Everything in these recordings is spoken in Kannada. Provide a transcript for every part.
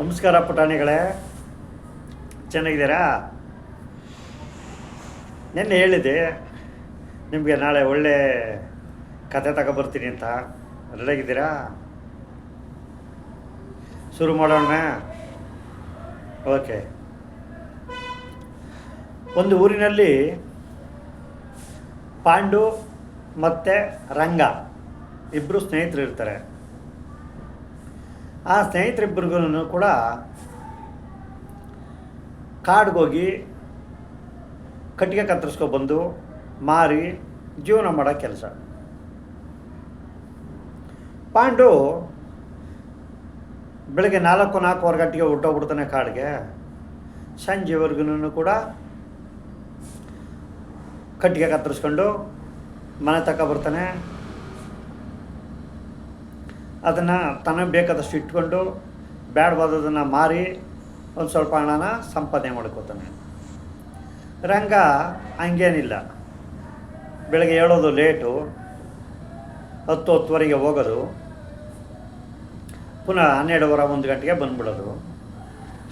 ನಮಸ್ಕಾರ ಪುಟಾಣಿಗಳೇ. ಚೆನ್ನಾಗಿದ್ದೀರಾ? ನಿನ್ನೆ ಹೇಳಿದ್ದೆ, ನಿಮಗೆ ನಾಳೆ ಒಳ್ಳೆ ಕತೆ ತಗೊಬರ್ತೀನಿ ಅಂತ. ರೆಡಿಯಾಗಿದ್ದೀರಾ ಶುರು ಮಾಡೋಣ. ಓಕೆ ಒಂದು ಊರಿನಲ್ಲಿ ಪಾಂಡು ಮತ್ತು ರಂಗ ಇಬ್ಬರು ಸ್ನೇಹಿತರು ಇರ್ತಾರೆ. ಆ ಸ್ನೇಹಿತರಿಬ್ಬರಿಗೂ ಕೂಡ ಕಾಡ್ಗೋಗಿ ಕಟ್ಟಿಗೆ ಕತ್ತರಿಸ್ಕೊಬಂದು ಮಾರಿ ಜೀವನ ಮಾಡೋ ಕೆಲಸ. ಪಾಂಡು ಬೆಳಗ್ಗೆ ನಾಲ್ಕು ನಾಲ್ಕುವರೆ ಗಂಟೆಗೆ ಹುಟ್ಟೋಗ್ಬಿಡ್ತಾನೆ ಕಾಡಿಗೆ. ಸಂಜೆವರೆಗೂ ಕೂಡ ಕಟ್ಟಿಗೆ ಕತ್ತರಿಸ್ಕೊಂಡು ಮನೆ ತಕ ಬರ್ತಾನೆ. ಅದನ್ನು ತನಗೆ ಬೇಕಾದಷ್ಟು ಇಟ್ಕೊಂಡು ಬೇಡವಾದದನ್ನು ಮಾರಿ ಒಂದು ಸ್ವಲ್ಪ ಹಣನ ಸಂಪಾದನೆ ಮಾಡ್ಕೋತಾನೆ. ರಂಗ ಹಂಗೇನಿಲ್ಲ. ಬೆಳಗ್ಗೆ ಹೇಳೋದು ಲೇಟು ಹತ್ತು ಹತ್ತುವರೆಗೆ ಹೋಗೋದು. ಪುನಃ ಹನ್ನೆರಡುವರೆ ಒಂದು ಗಂಟೆಗೆ ಬಂದ್ಬಿಡೋದು.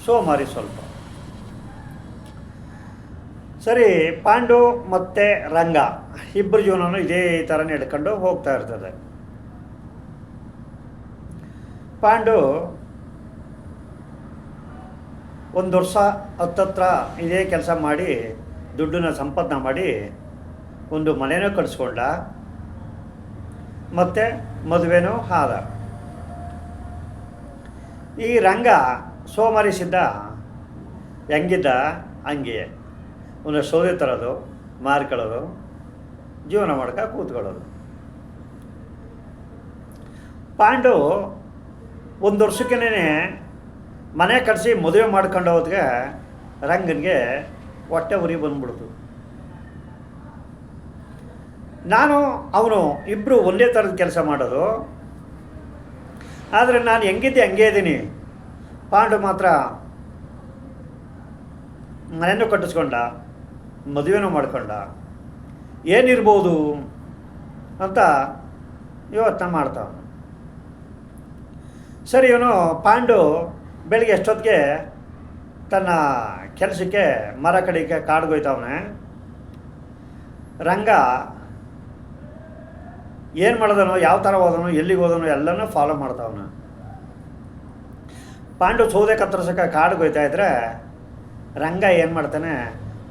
ಸೋಮಾರಿ ಸ್ವಲ್ಪ. ಸರಿ, ಪಾಂಡು ಮತ್ತು ರಂಗ ಇಬ್ಬರು ಜೀವನನೂ ಇದೇ ಥರ ನಡ್ಕೊಂಡು ಹೋಗ್ತಾ ಇರ್ತದೆ. ಪಾಂಡು ಒಂದು ವರ್ಷ ಹತ್ತತ್ರ ಇದೇ ಕೆಲಸ ಮಾಡಿ, ದುಡ್ಡನ್ನ ಸಂಪಾದನೆ ಮಾಡಿ ಒಂದು ಮನೆಯೂ ಕಟ್ಸ್ಕೊಂಡ. ಮತ್ತು ಮದುವೆನೂ ಆದ. ಈ ರಂಗ ಸೋಮರಿಸಿದ್ದ ಹೆಂಗಿದ್ದ? ಹಂಗೆ ಒಂದು ಸೌದೆ ತರೋದು ಮಾರ್ಕೊಳ್ಳೋದು ಜೀವನ ಮಾಡ್ಕ ಕೂತ್ಕೊಳ್ಳೋದು. ಪಾಂಡು ಒಂದು ವರ್ಷಕ್ಕೇನೆ ಮನೆ ಕಟ್ಸಿ ಮದುವೆ ಮಾಡ್ಕೊಂಡು ಹೋದ್ಗೆ ರಂಗನಿಗೆ ಹೊಟ್ಟೆ ಉರಿ ಬಂದ್ಬಿಡ್ತು. ನಾನು, ಅವನು ಇಬ್ಬರು ಒಂದೇ ಥರದ ಕೆಲಸ ಮಾಡೋದು. ಆದರೆ ನಾನು ಹೆಂಗಿದ್ದೆ ಹಂಗೆ ಇದ್ದೀನಿ. ಪಾಂಡು ಮಾತ್ರ ಮನೆಯೂ ಕಟ್ಟಿಸ್ಕೊಂಡ, ಮದುವೆನೂ ಮಾಡ್ಕೊಂಡ. ಏನಿರ್ಬೋದು ಅಂತ ಯೋಚನೆ ಮಾಡ್ತಾವ ಸರಿ, ಇವನು ಪಾಂಡು ಬೆಳಿಗ್ಗೆ ಎಷ್ಟೊತ್ತಿಗೆ ತನ್ನ ಕೆಲಸಕ್ಕೆ ಮರ ಕಡಿಗೆ ಕಾಡ್ಗೋಯ್ತವನೆ ರಂಗ ಏನು ಮಾಡಿದನು, ಯಾವ ಥರ ಹೋದನು, ಎಲ್ಲಿಗೆ ಹೋದನು ಎಲ್ಲನೂ ಫಾಲೋ ಮಾಡ್ತಾವನು. ಪಾಂಡು ಸೌದೆ ಕತ್ತರಿಸಕ್ಕೆ ಕಾಡಿಗೆ ಹೋಯ್ತಾ ಇದ್ರೆ ರಂಗ ಏನು ಮಾಡ್ತಾನೆ,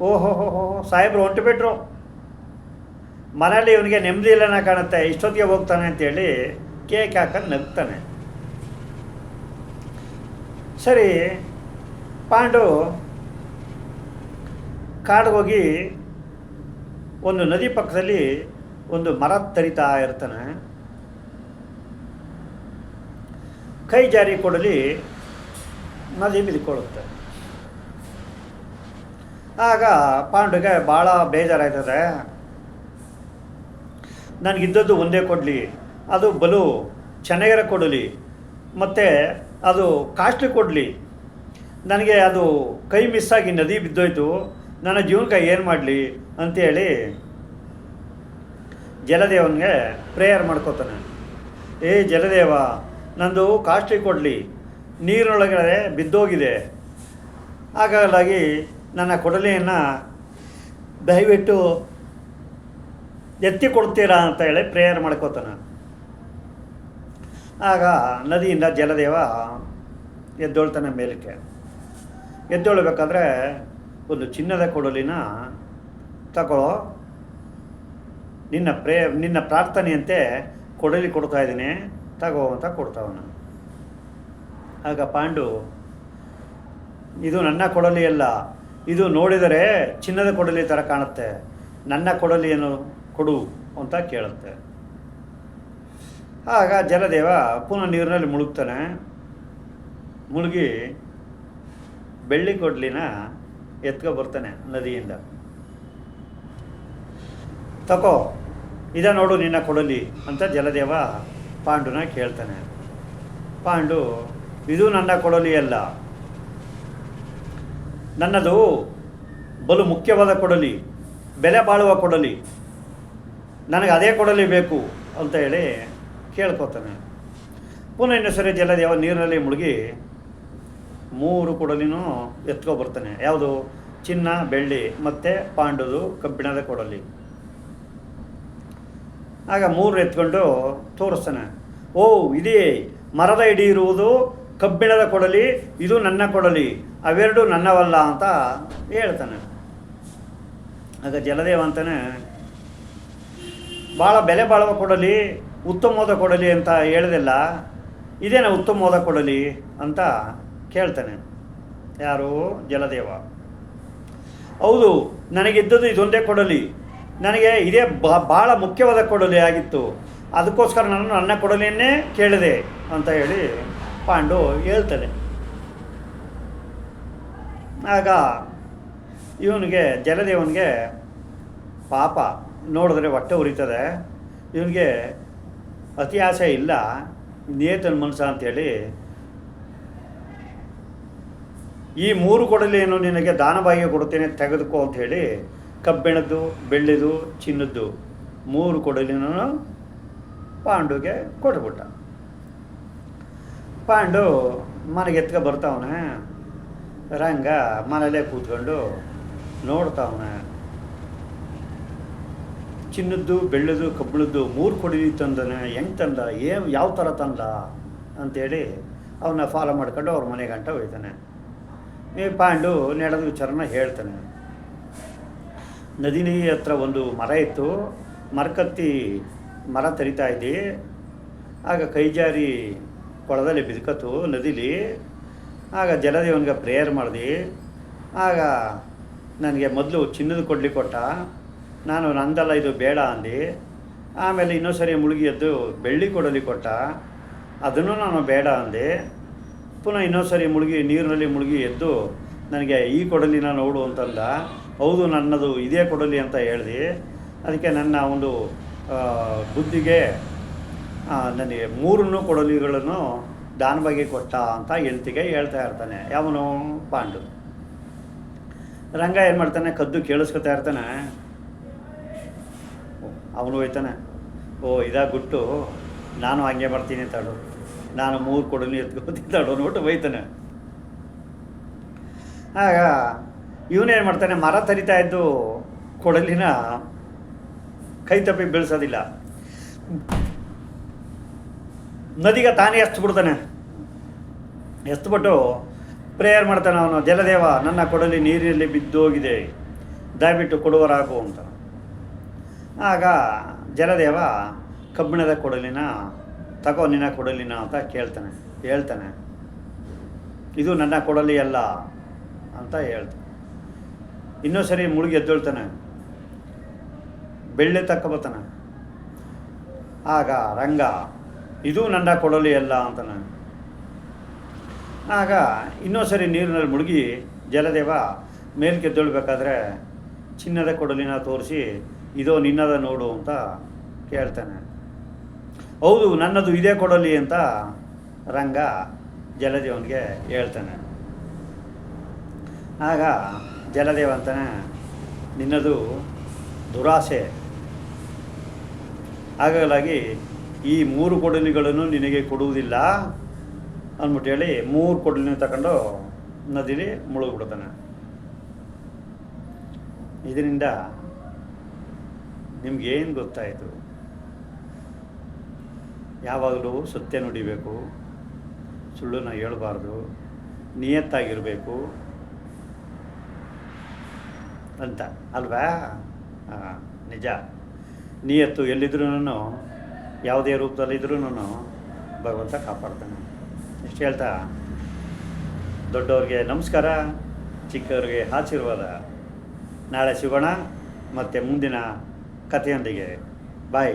ಓಹೋ, ಹೋ ಹೋ ಸಾಹೇಬ್ರು ಹೊಂಟು ಬಿಟ್ರು. ಇವನಿಗೆ ನೆಮ್ಮದಿ ಇಲ್ಲನ ಕಾಣುತ್ತೆ, ಇಷ್ಟೊತ್ತಿಗೆ ಹೋಗ್ತಾನೆ ಅಂತೇಳಿ ಕೇಕ್ ಹಾಕೊಂಡು ನಗ್ತಾನೆ. ಸರಿ, ಪಾಂಡು, ಕಾಡಿಗೋಗಿ ಒಂದು ನದಿ ಪಕ್ಕದಲ್ಲಿ ಒಂದು ಮರ ತರಿತಾ ಇರ್ತಾನೆ. ಕೈ ಜಾರಿ ಕೊಡಲಿ, ನದಿ ಬಿದ್ಕೊಳ್ಳುತ್ತೆ ಆಗ ಪಾಂಡುಗೆ ಭಾಳ ಬೇಜಾರಾಯ್ತದೆ. ನನಗಿದ್ದದ್ದು ಒಂದೇ ಕೊಡಲಿ, ಅದು ಬಲು ಚೆನ್ನಾಗಿರೋ ಕೊಡಲಿ, ಮತ್ತು ಅದು ಕಾಸ್ಟ್ಲಿ ಕೊಡಲಿ. ನನಗೆ ಅದು ಕೈ ಮಿಸ್ಸಾಗಿ ನದಿ ಬಿದ್ದೋಯ್ತು. ನನ್ನ ಜೀವನಕ್ಕೆ ಏನು ಮಾಡಲಿ ಅಂತೇಳಿ ಜಲದೇವನಿಗೆ ಪ್ರೇಯರ್ ಮಾಡ್ಕೋತಾನೆ. ಏ ಜಲದೇವ, ನಂದು ಕಾಸ್ಟ್ಲಿ ಕೊಡಲಿ. ನೀರಿನೊಳಗಡೆ ಬಿದ್ದೋಗಿದೆ. ಹಾಗಾಗಿ ನನ್ನ ಕೊಡಲಿಯನ್ನು ದಯವಿಟ್ಟು ಎತ್ತಿ ಕೊಡ್ತೀರಾ ಅಂತ ಹೇಳಿ ಪ್ರೇಯರ್ ಮಾಡ್ಕೋತಾನೆ. ಆಗ ನದಿಯಿಂದ ಜಲದೇವ ಎದ್ದೊಳ್ತಾನೆ ಮೇಲಕ್ಕೆ. ಎದ್ದೊಳ್ಬೇಕಾದ್ರೆ ಒಂದು ಚಿನ್ನದ ಕೊಡಲಿನ ತಗೊಳ್ಳೋ ನಿನ್ನ ಪ್ರೇ, ನಿನ್ನ ಪ್ರಾರ್ಥನೆಯಂತೆ ಕೊಡಲಿ ಕೊಡ್ತಾ ಇದ್ದೀನಿ, ತಗೋ ಅಂತ ಕೊಡ್ತಾವನು ಆಗ ಪಾಂಡು, ಇದು ನನ್ನ ಕೊಡಲಿ ಅಲ್ಲ, ಇದು ನೋಡಿದರೆ ಚಿನ್ನದ ಕೊಡಲಿ ಥರ ಕಾಣುತ್ತೆ, ನನ್ನ ಕೊಡಲಿಯನ್ನು ಕೊಡು ಅಂತ ಕೇಳುತ್ತೆ. ಆಗ ಜಲದೇವ ಪುನಃ ನೀರಿನಲ್ಲಿ ಮುಳುಗ್ತಾನೆ. ಮುಳುಗಿ ಬೆಳ್ಳಿ ಕೊಡ್ಲಿನ ಎತ್ಕೊ ಬರ್ತಾನೆ ನದಿಯಿಂದ. ತಕೋ, ಇದ ನೋಡು ನಿನ್ನ ಕೊಡಲಿ ಅಂತ ಜಲದೇವ ಪಾಂಡುನ ಕೇಳ್ತಾನೆ. ಪಾಂಡು, ಇದು ನನ್ನ ಕೊಡಲಿ ಅಲ್ಲ. ನನ್ನದು ಬಲು ಮುಖ್ಯವಾದ ಕೊಡಲಿ, ಬೆಲೆ ಬಾಳುವ ಕೊಡಲಿ. ನನಗೆ ಅದೇ ಕೊಡಲಿ ಬೇಕು ಅಂತ ಹೇಳಿ ಕೇಳ್ಕೊತಾನೆ. ಪುನಃ ಇನ್ನೊಂದು ಸರಿ ಜಲದೇವ ನೀರಿನಲ್ಲಿ ಮುಳುಗಿ ಮೂರು ಕೊಡಲಿನೂ ಎತ್ಕೊ ಬರ್ತಾನೆ ಯಾವುದು? ಚಿನ್ನ, ಬೆಳ್ಳಿ, ಮತ್ತು ಪಾಂಡುದು, ಕಬ್ಬಿಣದ ಕೊಡಲಿ. ಆಗ ಮೂರು ಎತ್ಕೊಂಡು ತೋರಿಸ್ತಾನೆ. ಓ ಇದೇ ಮರದ ಇಡಿ ಇರುವುದು ಕಬ್ಬಿಣದ ಕೊಡಲಿ, ಇದು ನನ್ನ ಕೊಡಲಿ, ಅವೆರಡು ನನ್ನವಲ್ಲ ಅಂತ ಹೇಳ್ತಾನೆ. ಆಗ ಜಲದೇವ ಅಂತಾನೆ ಭಾಳ ಬೆಲೆ ಬಾಳುವ ಕೊಡಲಿ ಉತ್ತಮವಾದ ಕೊಡಲಿ ಅಂತ ಹೇಳಿದೆಲ್ಲ. ಇದೇನ ಉತ್ತಮವಾದ ಕೊಡಲಿ ಅಂತ ಕೇಳ್ತಾನೆ. ಯಾರು? ಜಲದೇವ. ಹೌದು, ನನಗಿದ್ದದ್ದು ಇದೊಂದೇ ಕೊಡಲಿ. ನನಗೆ ಇದೇ ಭಾಳ ಮುಖ್ಯವಾದ ಕೊಡಲಿ ಆಗಿತ್ತು. ಅದಕ್ಕೋಸ್ಕರ ನಾನು ನನ್ನ ಕೊಡಲಿಯನ್ನೇ ಕೇಳಿದೆ ಅಂತ ಹೇಳಿ ಪಾಂಡು ಹೇಳ್ತಾನೆ. ಆಗ ಇವನಿಗೆ, ಜಲದೇವನಿಗೆ ಪಾಪ ನೋಡಿದ್ರೆ ಹೊಟ್ಟೆ ಉರಿತದೆ. ಇವನಿಗೆ ಅತಿ ಆಸೆ ಇಲ್ಲ ನೇತನ ಮನಸ್ಸ ಅಂಥೇಳಿ ಈ ಮೂರು ಕೊಡಲಿಯನ್ನು ನಿನಗೆ ದಾನವಾಗಿ ಕೊಡುತ್ತೇನೆ ತೆಗೆದುಕೋ ಅಂತ ಹೇಳಿ ಕಬ್ಬಿಣದ್ದು, ಬೆಳ್ಳಿದು, ಚಿನ್ನದ್ದು ಮೂರು ಕೊಡಲಿನೂ ಪಾಂಡುಗೆ ಕೊಟ್ಬಿಟ್ಟ. ಪಾಂಡು ಮನೆಗೆ ಎತ್ಕೊ ಬರ್ತಾವನೆ, ರಂಗ ಮನೇಲೇ ಕೂತ್ಕೊಂಡು ನೋಡ್ತಾವನೆ. ಚಿನ್ನದ್ದು, ಬೆಳ್ಳದ್ದು, ಕಬ್ಬಳದ್ದು ಮೂರು ಕೊಡಿ ತಂದನೆ ಹೆಂಗೆ ತಂದ ಏ ಯಾವ ಥರ ತಂದ ಅಂಥೇಳಿ ಅವನ್ನ ಫಾಲೋ ಮಾಡ್ಕೊಂಡು ಅವ್ರ ಮನೆ ಗಂಟ ಹೋಯ್ತಾನೆ ಈ ಪಾಂಡು, ನಡೆದ ವಿಚಾರನ ಹೇಳ್ತಾನೆ. ನದಿನಿ ಹತ್ರ ಒಂದು ಮರ ಇತ್ತು. ಮರಕತ್ತಿ ಮರ ತರಿತಾ ಇದ್ದಿ. ಆಗ ಕೈ ಜಾರಿ ಕೊಳದಲ್ಲಿ ಬಿದ್ಕತ್ತು ನದಿಲಿ. ಆಗ ಜಲದೇವನಿಗೆ ಪ್ರೇಯರ್ ಮಾಡಿದೆ. ಆಗ ನನಗೆ ಮೊದಲು ಚಿನ್ನದ ಕೊಡ್ಲಿ ಕೊಟ್ಟ. ನಾನು ನಂದಲ್ಲ, ಇದು ಬೇಡ ಅಂದು. ಆಮೇಲೆ ಇನ್ನೊಂದು ಸರಿ ಮುಳುಗಿ ಎದ್ದು ಬೆಳ್ಳಿ ಕೊಡಲಿ ಕೊಟ್ಟ. ಅದನ್ನು ನಾನು ಬೇಡ ಅಂದೆ. ಪುನಃ ಇನ್ನೊಂದು ಸರಿ ಮುಳುಗಿ, ನೀರಿನಲ್ಲಿ ಮುಳುಗಿ ಎದ್ದು ನನಗೆ ಈ ಕೊಡಲಿನ ನೋಡು ಅಂತಂದ. ಹೌದು, ನನ್ನದು ಇದೇ ಕೊಡಲಿ ಅಂತ ಹೇಳಿದೆ. ಅದಕ್ಕೆ ನನ್ನ ಒಂದು ಬುದ್ಧಿಗೆ ನನಗೆ ಮೂರನ್ನು ಕೊಡಲಿಗಳನ್ನು ದಾನವಾಗಿ ಕೊಟ್ಟ ಅಂತ ಹೇಳ್ತಿಗೆ ಹೇಳ್ತಾ ಇರ್ತಾನೆ. ಯಾವನು? ಪಾಂಡು. ರಂಗ ಏನು ಮಾಡ್ತಾನೆ? ಕದ್ದು ಕೇಳಿಸ್ಕೊತಾ ಇರ್ತಾನೆ. ಅವನು ಹೋಯ್ತಾನೆ. ಓ ಇದಾಗ್ಬಿಟ್ಟು ನಾನು ಹಂಗೆ ಮಾಡ್ತೀನಿ ಅಂತಾಡು ನಾನು ಮೂರು ಕೊಡಲಿ ಎತ್ಕೊತಿದ್ದಾಡು ಅನ್ಬಿಟ್ಟು ಬೈತಾನೆ ಆಗ ಇವನೇನು ಮಾಡ್ತಾನೆ, ಮರ ತರಿತಾ ಇದ್ದು ಕೊಡಲಿನ ಕೈ ತಪ್ಪಿ ಬೆಳೆಸೋದಿಲ್ಲ. ನದಿಗೆ ತಾನೇ ಎಸ್ತು ಬಿಡ್ತಾನೆ ಎಸ್ತುಬಿಟ್ಟು ಪ್ರೇಯರ್ ಮಾಡ್ತಾನೆ ಅವನು, ಜಲದೇವ, ನನ್ನ ಕೊಡಲಿ ನೀರಿನಲ್ಲಿ ಬಿದ್ದೋಗಿದೆ. ದಯವಿಟ್ಟು ಕೊಡುವರಾಗು ಅಂತ. ಆಗ ಜಲದೇವ ಕಬ್ಬಿಣದ ಕೊಡಲಿನ, ತಗೋ ನಿನ್ನ ಕೊಡಲಿನ ಅಂತ ಕೇಳ್ತಾನೆ, ಹೇಳ್ತಾನೆ. ಇದು ನನ್ನ ಕೊಡಲಿ ಅಲ್ಲ ಅಂತ ಹೇಳ್ತಾನೆ. ಇನ್ನೂ ಸರಿ ಮುಳುಗಿ ಎದ್ದೇಳ್ತಾನೆ. ಬೆಳ್ಳಿ ತಕ್ಕೊಬತ್ತಾನೆ ಆಗ ರಂಗ, ಇದು ನನ್ನ ಕೊಡಲಿ ಅಲ್ಲ ಅಂತಾನೆ. ಆಗ ಇನ್ನೊಂದು ಸರಿ ನೀರಿನಲ್ಲಿ ಮುಳುಗಿ ಜಲದೇವ ಮೇಲ್ಕೆದ್ದೇಳ್ಬೇಕಾದ್ರೆ ಚಿನ್ನದ ಕೊಡಲಿನ ತೋರಿಸಿ ಇದೋ ನಿನ್ನದ ನೋಡು ಅಂತ ಕೇಳ್ತಾನೆ. ಹೌದು, ನನ್ನದು ಇದೇ ಕೊಡಲಿ ಅಂತ ರಂಗ ಜಲದೇವನಿಗೆ ಹೇಳ್ತಾನೆ. ಆಗ ಜಲದೇವ ಅಂತಾನೆ, ನಿನ್ನದು ದುರಾಸೆ. ಹಾಗಾಗಿ ಈ ಮೂರು ಕೊಡಲಿಗಳನ್ನು ನಿನಗೆ ಕೊಡುವುದಿಲ್ಲ ಅಂದ್ಬಿಟ್ಟು ಹೇಳಿ, ಮೂರು ಕೊಡಲಿನ ತಗೊಂಡು ನದಿಲಿ ಮುಳುಗ್ಬಿಡ್ತಾನೆ. ಇದರಿಂದ ನಿಮ್ಗೇನು ಗೊತ್ತಾಯಿತು? ಯಾವಾಗಲೂ ಸತ್ಯ ನುಡಿಬೇಕು ಸುಳ್ಳನ್ನು ಹೇಳಬಾರ್ದು, ನಿಯತ್ತಾಗಿರಬೇಕು ಅಂತ, ಅಲ್ವಾ? ಹಾಂ ನಿಜ. ನಿಯತ್ತು ಎಲ್ಲಿದ್ರೂ ಯಾವುದೇ ರೂಪದಲ್ಲಿದ್ರೂ ಭಗವಂತ ಕಾಪಾಡ್ತಾನೆ. ಇಷ್ಟು ಹೇಳ್ತಾ, ದೊಡ್ಡವ್ರಿಗೆ ನಮಸ್ಕಾರ, ಚಿಕ್ಕವ್ರಿಗೆ ಆಶೀರ್ವಾದ ನಾಳೆ ಸಿಗೋಣ, ಮತ್ತು ಮುಂದಿನ कथियाँ दिखे बाय